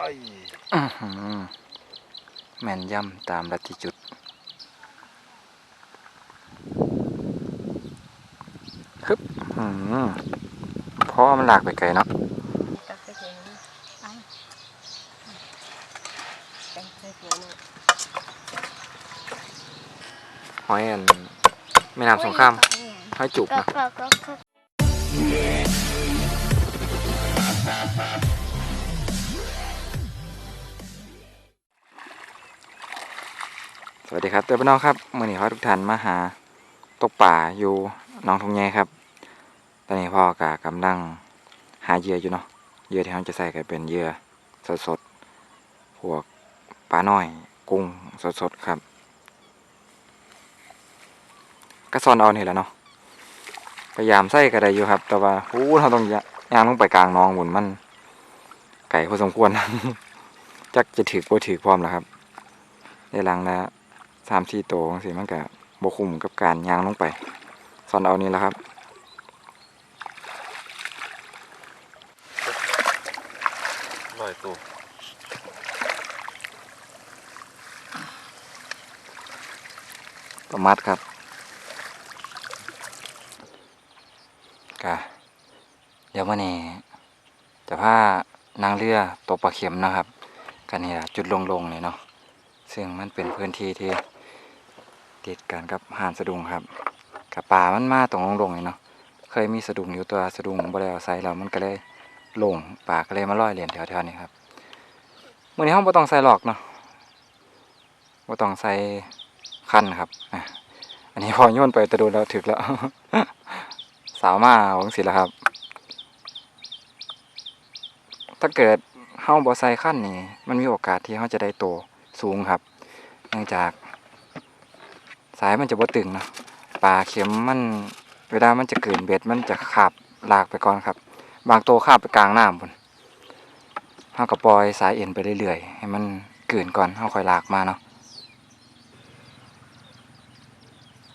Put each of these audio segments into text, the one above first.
อ้ยอื้อหือแม่นย่ำตามลัทธิจุด ฮึบอื้อหือเพราะว่ามันหลากไปไกลเนาะตักใส่เขียงเอาแกงใส่เขียงเนี่ยหอยอันแม่น้ำสงครามหอยจุกก็นะ สวัสดีครับเต้พี่น้องครับมื่อนี้ขอทุกท่านมาหาตกป่าอยู่หนองทงแยครับ ตอนนี้พ่อกะกำลังหาเหยื่ออยู่เนาะเหยื่อที่เราจะใส่ก็เป็นเหยื่อสดๆพวกปลาหน้อย กุ้งสดๆครับก็ซอนเอานี่แหละเนาะพยายามใส่ก็ได้อยู่ครับ แต่ว่าโอ้เราต้องย่างลงไปกลางหนองหมุนมัน ไก่พอสมควรจักจะถือบ่ถือพร้อมแล้วครับในหลังละ สามสี่ตัวสิมันก็บคุมกับการย่างลงไปซอนเอานี่แหละครับลอยตัวประมัดครับกะเดี๋ยววันนี้จะพานางเรือตกปลาเข็มนะครับกันนี่แหละจุดลงๆเลยเนาะซึ่งมันเป็นพื้นที่ที่ ติดกันกับหานสะดุงครับกับป่ามันมาตรงลงๆเลยเนาะเคยมีสะดุงอยู่ตัวสะดุงบ่ได้เอาใส่แล้วมันก็เลยลงป่าก็เลยมาลอยเหรียญแถวๆนี้ครับมือนี้เฮาบ่ต้องใส่หลอกเนาะบ่ต้องใส่คันครับอะอันนี้พอโยนไปตะโดนแล้วถึกแล้ว สาวมาหวังสิแล้วครับ ถ้าเกิดเฮาบ่ใส่ขั้นนี่มันมีโอกาสที่เฮาจะได้โตสูงครับ เนื่องจาก สายมันจะบ่ตึงเนาะปลาเข็มมัน เวลามันจะเกินเบ็ดมันจะขาบลากไปก่อนครับ บางตัวขาบไปกลางน้ำพุ่นเฮาก็ปล่อยสายเอ็นไปเรื่อยๆ ให้มันเกินก่อนเฮาค่อยลากมาเนาะ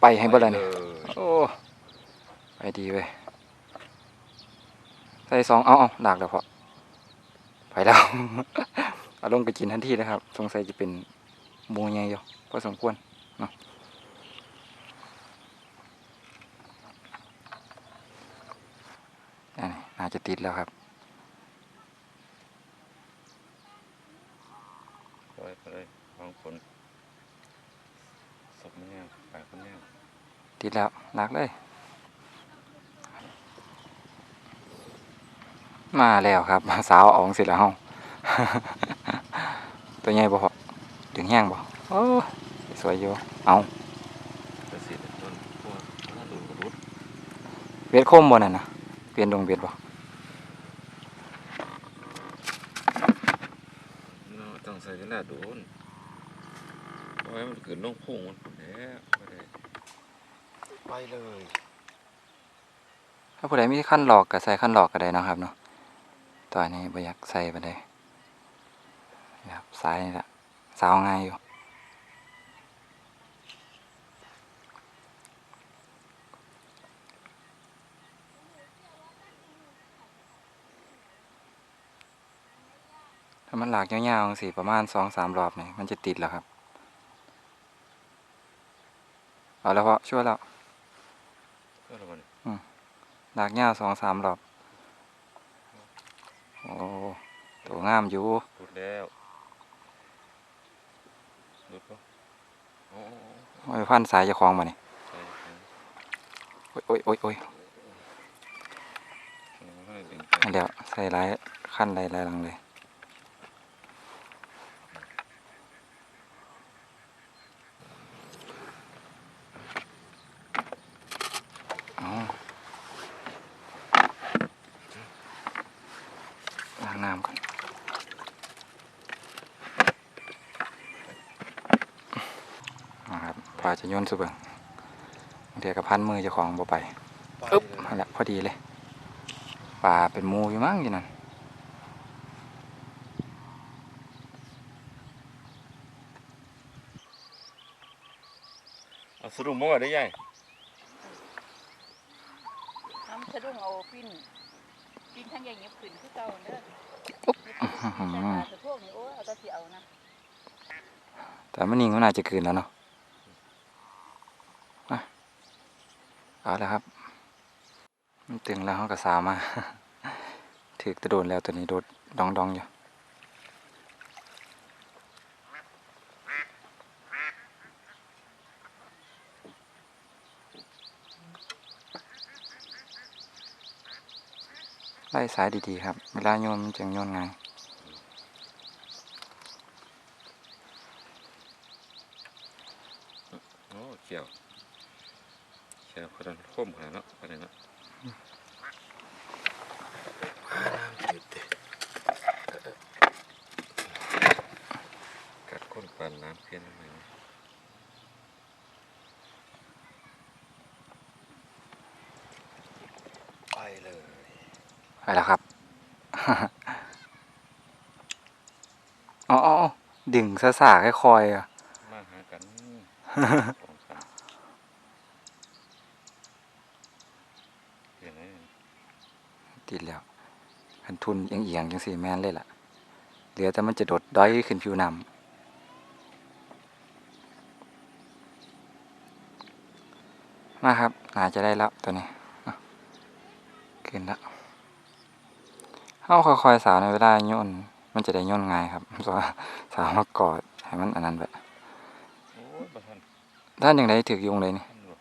ไปให้เบ่ล่ะนี่โอ้ไปดีเว้ยใส่สองเอาเอาหลากแล้วพอไปแล้วเอาลงไปกินทันทีเลยครับ สงสัยจะเป็นหมูใหญ่อยู่พอสมควรเนาะ อันนี้น่าจะติดแล้วครับลอยไปเลยวางฝนศพมันแน่ปากมันแน่ติดแล้วหลากเลย มาแล้วครับสาวเอองเสร็จแล้วเฮาตัวใหญ่บ่พอถึงแห้งบ่โอ้สวยอยู่ เอากระสีต้นพวกน่าดูกระดุดเวียดคมบ่นั่นน่ะเปลี่ยนดงเวียดบ่ เนาะต้อง ใส่กระดาษโดนเอาไว้มันเกิดต้องพุ่งมันผุนแล้วไม่ได้ไปเลยถ้าผู้ใดมีขั้นหลอกก็ใส่ขั้นหลอกก็ได้นะครับเนาะตอนนี้บ่อยากใส่ปานใดนี่ครับสายนี่ละสาวง่ายอยู่ามันหลากยาวๆสิประมาณสองสามรอบนี่มันจะติดแล้วครับ เอาแล้วพอช่วยแล้วก็ระมันหลากยาวสองสามรอบ โอ้ตัวงามอยู่หลุดแล้วหลุดปะโอ้โอ้ยพันสายเจะคลองมานี่ใช่ใช่โอ้ยโอ้ยโอ้ยโอ้ยให้ดึงอันเดียวใส่หลายขั้นหลายหลายหลังเลยเอาล้างน้ำก่อนนะครับปลา จะโยนสุเบิงบางทีกับพันมือเจ้าของบ่ไปอึ๊บนั่นแหละพอดีเลยปลาเป็นหมูอยู่มั้งอยู่นั่นเอาสรุปมั่วได้ยังน้ำสะดุ้งเอาปิ้นปิ้นทั้งใหญ่เงียบขึ้นคือเก่าเด้ออื้อหือแต่มันนิ่งมันน่าจะคืนแล้วเนาะมา เอาแล้วครับตึงแล้วเขาก็สามาถือกระโดนแล้วตัวนี้โดดดองดองๆอยู่ไล่สายดีๆครับ เวลาโยนมันจึงโยนไงโอ้เขียว ขียวพอดันคมขนาดเนาะพอดันเนาะน้ำจืดเด้กัดก้นปันน้ำเพี้ยนทำไมเนี่ยไปเลยไปแล้วครับอ๋ออ๋ออ๋อดึงซะสาค่อยๆอะมาหากันสองกันเห็นไหม ติดแล้วคันทุนเอียงๆจังสี่แม่นเลยล่ะ เหลือแต่มันจะโดดด้อยขึ้นผิวน้ำมาครับน่าจะได้แล้วตัวนี้อะขึ้นแล้วเอาค่อยๆสาวในเวลาโยนมันจะได้โยนง่ายครับเพราะว่าสาวมากอดให้มันอันนั้นไปโอ้ยบ้านด้านอย่างไรถือยุงเลยนี่ท่านบอก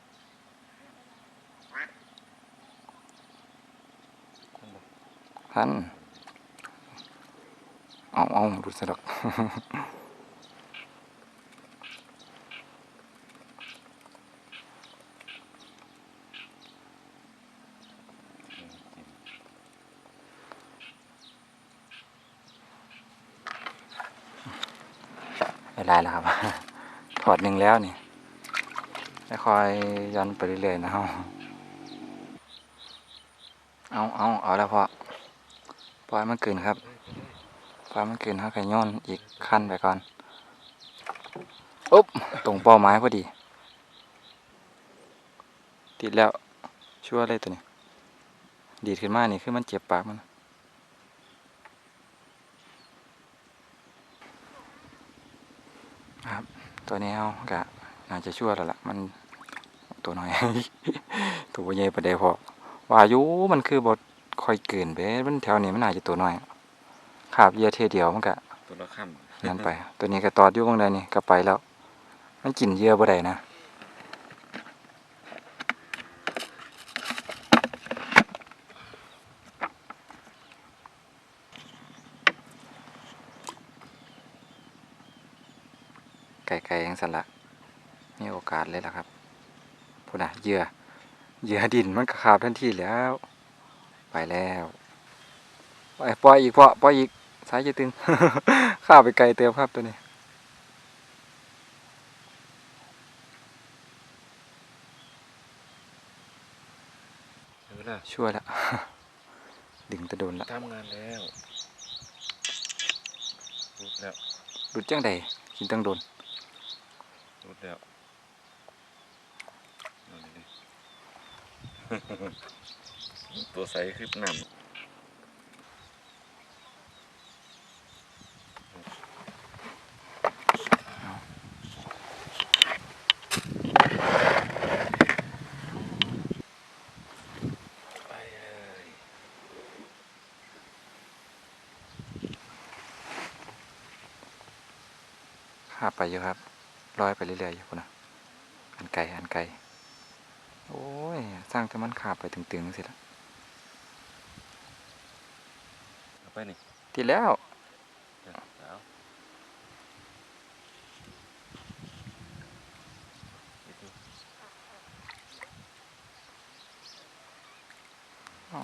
ท่านบอก ท่านเอาเอาดูสะดอกไม่ได้แล้วครับ ถอดหนึ่งแล้วนี่ไม่คอยย้อนไปเรื่อยๆนะฮาเอาเอาเอาแล้วพอ ล่อยมันเกินครับปล่อยมันเกินเฮาไก่ย้อนอีกขั้นไปก่อนอุ๊บตรงเป้าหมายพอดี ติดแล้วชั่วเลยตัวนี้ ดีดขึ้นมานี่คือมันเจ็บปากมันครับ ตัวนี้เอากะน่าจะชั่วแล้วล่ะ มันตัวน้อย ตัวใหญ่ประเดี๋ยวพอว่าอยุมันคือบท คอยเกินไปมันแถวนี้มันน่าจะตัวน้อยขาบเหยียเทเดียวมันกะตัวละค่ำนั่นไป ตัวนี้ก็ตอดอยู่ข้างในนี่ก็ไปแล้ว มันกินเหยื่อบ่ได้นะไก่ๆยังสละมีโอกาสเลยล่ะครับพูดนะเหยื่อเหยื่อดินมันก็ขาบทันทีแล้ว ไปแล้วไปปล่อยอีกเพาะปล่อยอีกสายจะตึงข้าไปไกลเติมครับตัวนี้เวลาช่วยแล้วดึงตะโดนละทำงานแล้วรุดแล้วรุดจังใดกินตั้งโดนรุดแล้วเอานี่ดิ ตัวใสคือน้ำข้าไปอยู่ครับลอยไปเรื่อยๆอยู่นนะอันไกลอันไกล โอ้ย สร้างแต่มันขาบไปตึงๆสิละ เอา ไปนี่ทีแล้วเดี๋ยวเอาไปดูอ๋อ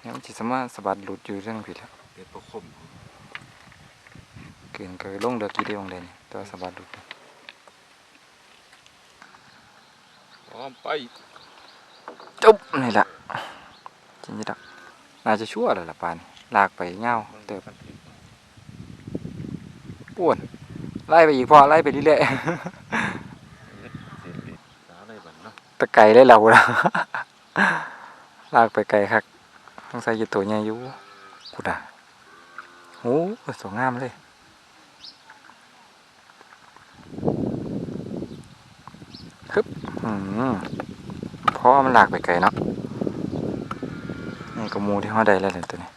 เนี่ยมันจะสามารถสะบัดหลุดอยู่เรื่องผิดแล้วเดี๋ยวประคมเกินก็ลงเดือกกี่เดียวงเลยนี่ตัวสะบัดหลุดพร้อมไป จุ๊บนี่แหละจริงจังน่าจะชั่วเลยล่ะปานลากไปเงาเติบมันผิดป้วนไล่ไปอีกพอไล่ไปเรื่อยเสียดิสาวอะไรบ้างเนาะๆตะไก่เลยเราละลากไปไกลคักต้องใส่ยีตัวใหญ่อยู่กูด่าโอ้สวยงามเลยฮึบอืม เพราะว่ามันลากไปไกลเนาะนี่ก็หมูที่ห้อใดแล้วเลยตัวนี้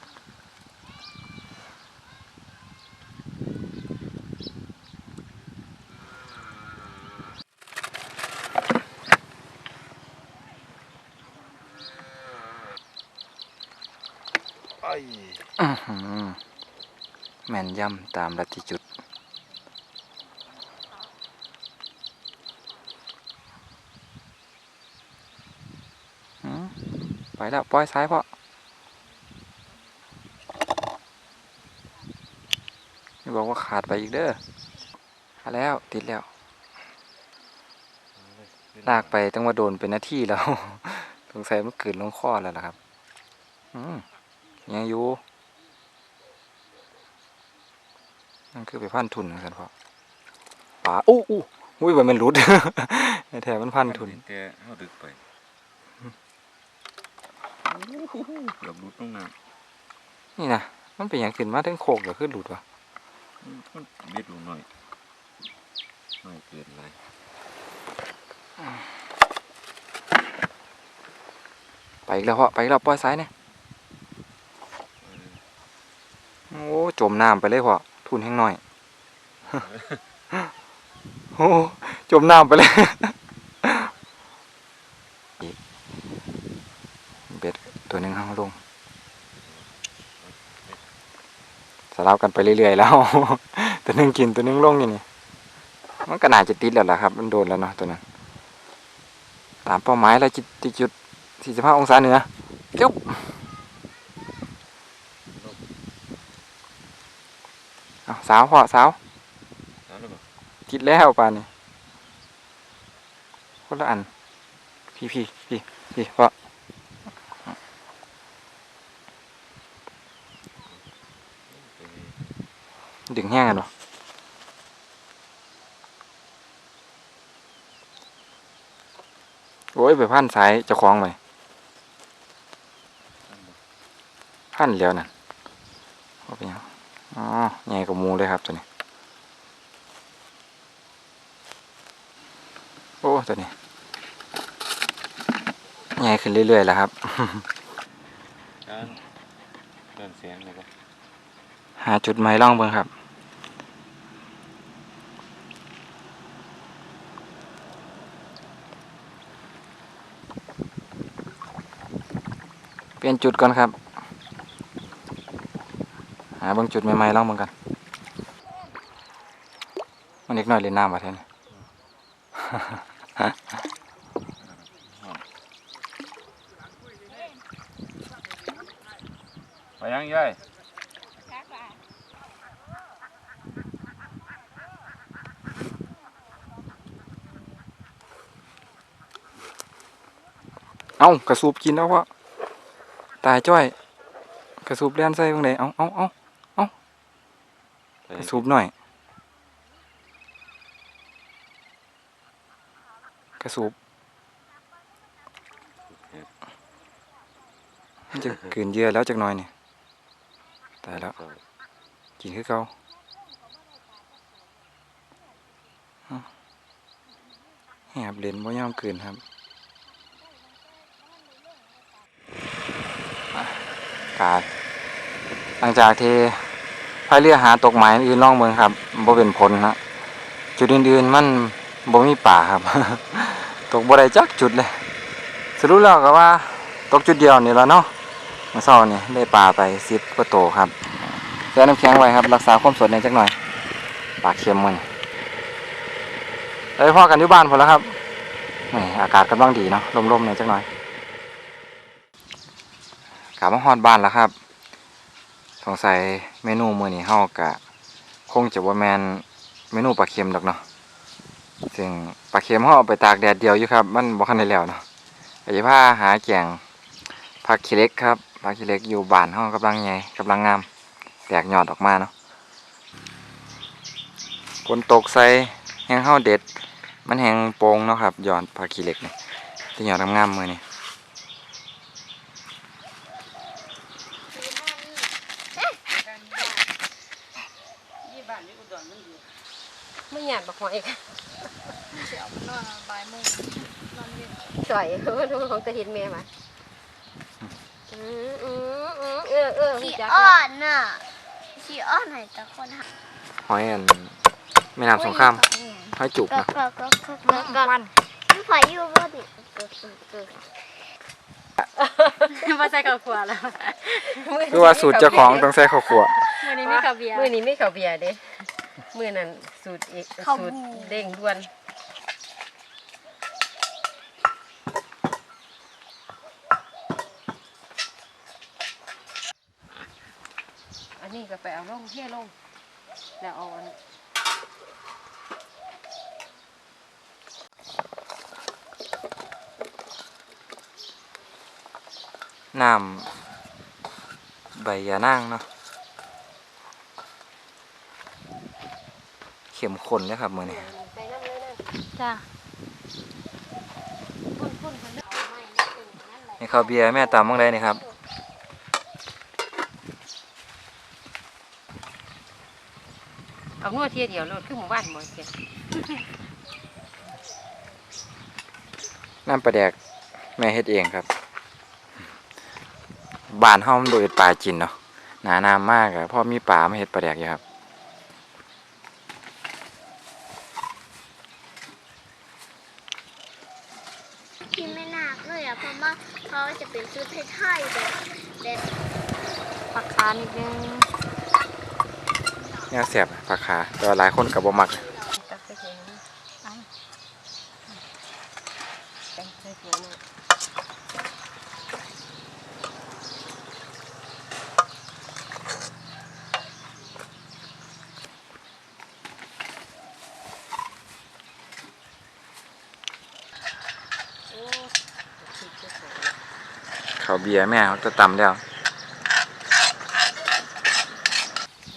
ไอ้อื้อหือแม่นย่ำตามลัทธิจุด ไปแล้วปล่อยซ้ายเพาะไม่บอกว่าขาดไปอีกเด้อมาแล้วติดแล้ว ลากไปตั้งว่าโดนเป็นหน้าที่แล้วสงสัยมันเกิดลงคอแล้วล่ะครับอืมยังอยู่นั่นคือไปพันทุนนะครับพ่อป่าอู้อู้อุ้ยว่ามันรุดไอ้แถมมันพันทุนแต่เฮาดึกไป เกือบรุดลงน้ำนี่นะมันเป็นอย่างขึ้นมาทั้งโคกหรือขึ้นหลุดวะมันเบ็ดลงหน่อยหน่อยเกินไรไปอีกแล้วพ่อไปอีกแล้วปล่อยซ้ายเนี่ยโอ้จมน้ำไปเลยพ่อทุนแห้งหน่อยโอ้จมน้ำไปเลย อีกเบ็ดตัวหนึ่งห้างลงส ลับกันไปเรื่อยๆแล้ว ตัวหนึ่งกินตัวหนึ่งลงอยู่นี่มันก็น่าจะติดแล้วล่ะครับ มันโดนแล้วเนาะตัวนั้น ตามเป้าหมายแล้วจิตติดจุด45องศาเหนือจุ๊บเอาสาวพอสาวแล้วหรือเปล่าติดแล้วป่านนี้คนละอัน พี่พี่พี่พี่พอ ดึงแห้งกันวะโอ้ย ไปพันสายเจะคล้าของไหมพันแล้วนั่นว่าเป็นยังอ๋อใหญ่กว่ามูเลยครับตัวนี้ โอ้ ตัวนี้ใหญ่ขึ้นเรื่อยๆแล้วครับการเดินเสียงเลยปะ หาจุดไม้ล่องเบิ่งครับ เปลี่ยนจุดก่อนครับ หาเบิ่งจุดใหม่ๆล่องเบิ่งกัน มันเล็กน้อยเล่นน้ำมาแทนไปยังยัย เอากระสูบกินแล้ววะตายจ้อย กระสูบเลี้ยนใส่ตรงไหนเอาเอาเอาไปกระสูบหน่อย กระสูบมันจะกลืนเยื่อแล้วจักหน่อยนี่ตายแล้ว กินคือเก่าแหบเล่นบ่ยอมกลืนครับอะ กาดหลังจากที่พายเรือหาตกหมายอื่นล่องเมืองครับบ่เป็นผลฮะจุดอื่นๆมันบ่มีป่าครับ ตกบ่ได้จักจุดเลยสรุปแล้วก็ว่าตกจุดเดียวนี่แล้วเนาะมื่อเช้านี่ได้ปลาไป10กว่าโตครับเสื้อน้ำแข็งไว้ครับ รักษาความสดในจักหน่อยปากเค็มมันไปพ่อกันที่บ้านพอแล้วครับอากาศกำลังดีเนาะลมๆหน่อยจักหน่อย กลับมาฮอดบ้านแล้วครับ สงสัยเมนูมื้อนี้เฮากะ คงจะบ่แมนเมนูปลาเค็มดอกเนาะซึ่งปลาเค็มเฮาเอาไปตากแดดเดียวอยู่ครับ มันบ่คันได้แล้วเนาะก็สิพาหาแกงผักขี้เล็กครับผักขี้เล็กอยู่บ้านเฮากำลังใหญ่กำลังงาม แตกยอดออกมาเนาะฝนตกใส่แห้งเฮาเด็ด มันแห้งโป่งเนาะครับยอดผักขี้เล็กนี่ที่ยอดงามๆมือนี่ ไม่หยาดบักหอยค่ะเดี๋ยวมันนอนบ่ายโมงนอนเย็นสวยเออดูของตะเห็นแม่มาอืมอืมอืมเออเออขี้จักอ้อนน่ะขี้อ้อนไหนแต่คนหาหอยอันแม่น้ำสงครามหอยจุกก็นะก็ก็ก็ก็ก็มันไฟอยู่บ่ดิก็ก็ก็มาใส่กับขวดแล้ว คือว่าสูตรเจ้าของต้องใส่ข้าวคั่วมื้อนี้มีข้าวเบียร์ มือนี้ไม่ข้าวเบียร์เด้ มือนั้นสูตรอีกสูตรเด้งด้วนอันนี้ก็ไปเอาลงเที่ยลงแล้วเอาอันน้ำใบยานางเนาะ เข้มข้นเลยครับมื้อนี้ใส่น้ำเลยนะจ้านี่ข้าวเบียร์แม่ตำบ้างได้นี่ครับเอานวดเที่ยเดียวโลดคือหมู่บ้านหมดเสียน้ำปลาแดกแม่เฮ็ดเองครับบ้านเฮามันบ่เฮ็ดปลาจินเนาะหนาน้ำมากอะเพราะมีปลามาเฮ็ดปลาแดกอยู่ครับ ที่ไม่หนักเลยอะเพราะว่า เขาจะเป็นชุดไทยๆแบบแบบผักคานิดนึงแนวแซ่บปลาคาแต่ว่าหลายคนก็บ่มักตักใส่เขียงนี่เอาตักใส่เขียงนี่ข้าว เบียร์แม่เขาจะตำแล้ว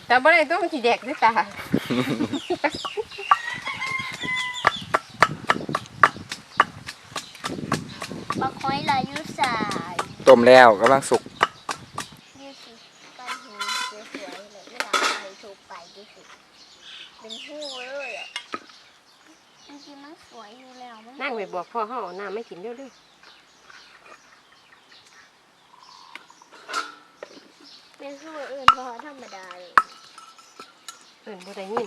แต่บ่ได้ต้องสีแดกด้วยตาบักหอยลายยุสายต้มแล้วกำลังสุกยี่สิก้อนหินสวยๆเลยไม่อยากไปถูกไปยี่สิเป็นหู้เลยอะจริงๆมันสวยอยู่แล้วมันั่งไปบอกพ่อเฮาเอาน้ำไม่กินเร็ว เป็นหู้อื่นเพราะธรรมดาเลยๆเอิ้นบ่ได้ยิน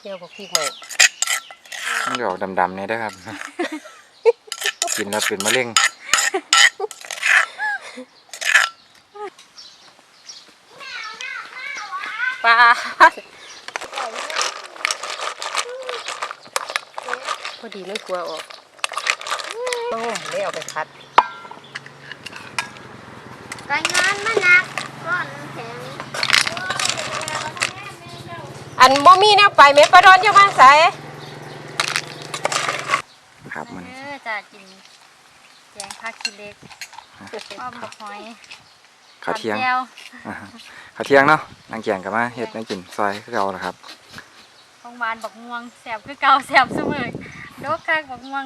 เกี่ยวกับพริกใหม่มันจะออกดำๆเนี่ยได้อครับ กินแล้วเป็นมะเร็งปลาพอดีไม่กลัวออก โอ้ได้เอาไปคัดรายงานมานักก้อนน้ำแข็งอันบ่มีแนวไปแม่ปลาดอนอยู่บ้านไสครับมันเออจ้ากินแกงผักขี้เหล็กอ้อมบักหอยข้าวเที่ยงตำแจ่วอ่าฮะข้าวเที่ยงเนาะนางเกียงกับมาเฮ็ดให้กินซอยคือเก่าล่ะครับของหวานบักม่วงแซ่บคือเก่าแซ่บเสมอโดกคักบักม่วง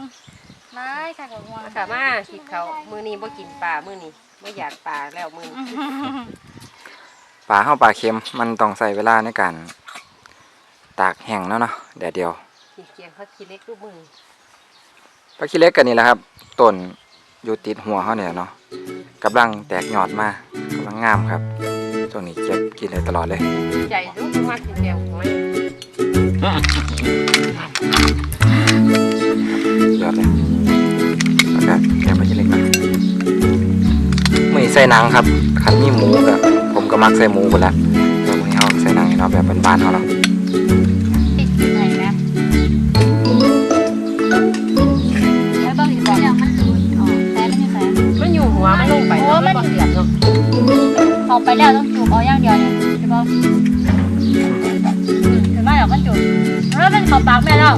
หลายคักบักม่วงค่ะมากินเขาวมื้อนี้บ่กินปลามื้อนี้บ่อยากปลาแล้วมื้อนี้ปลาเฮาปลาเค็มมันต้องใส่เวลาในการตากแห้งเนาะเนาะแดดเดียวกินเกียงเขากินเล็กลูกมือปลาขี้เหล็กกันนี่แหละครับต้นอยู่ติดหัวเฮาเนี่ยเนาะกำลังแตกยอดมากำลังงามครับช่วงนี้เก็บกินเลยตลอดเลยใจลูกมากกินแกงของมั ใส่หนังครับคันมีหมูก็ผมก็มักใส่หมูพุ่นละแต่มื้อนี้เฮาใส่หนังให้เนาะแบบบ้านๆเฮาเนาะติดอยู่ไหนนะแล้วต้องอีกบอกเดี๋ยวมันหลุดออกแต่ไม่มีแฟนมันอยู่หัวมันลงไปเนาะมันบ่เสียบเนาะออกไปแล้วต้องจูบเอาอย่างเดียวเนี่ยใช่ป่ะถึงไม่หรอกก็จูบแล้วเป็นขอปากแม่แล้ว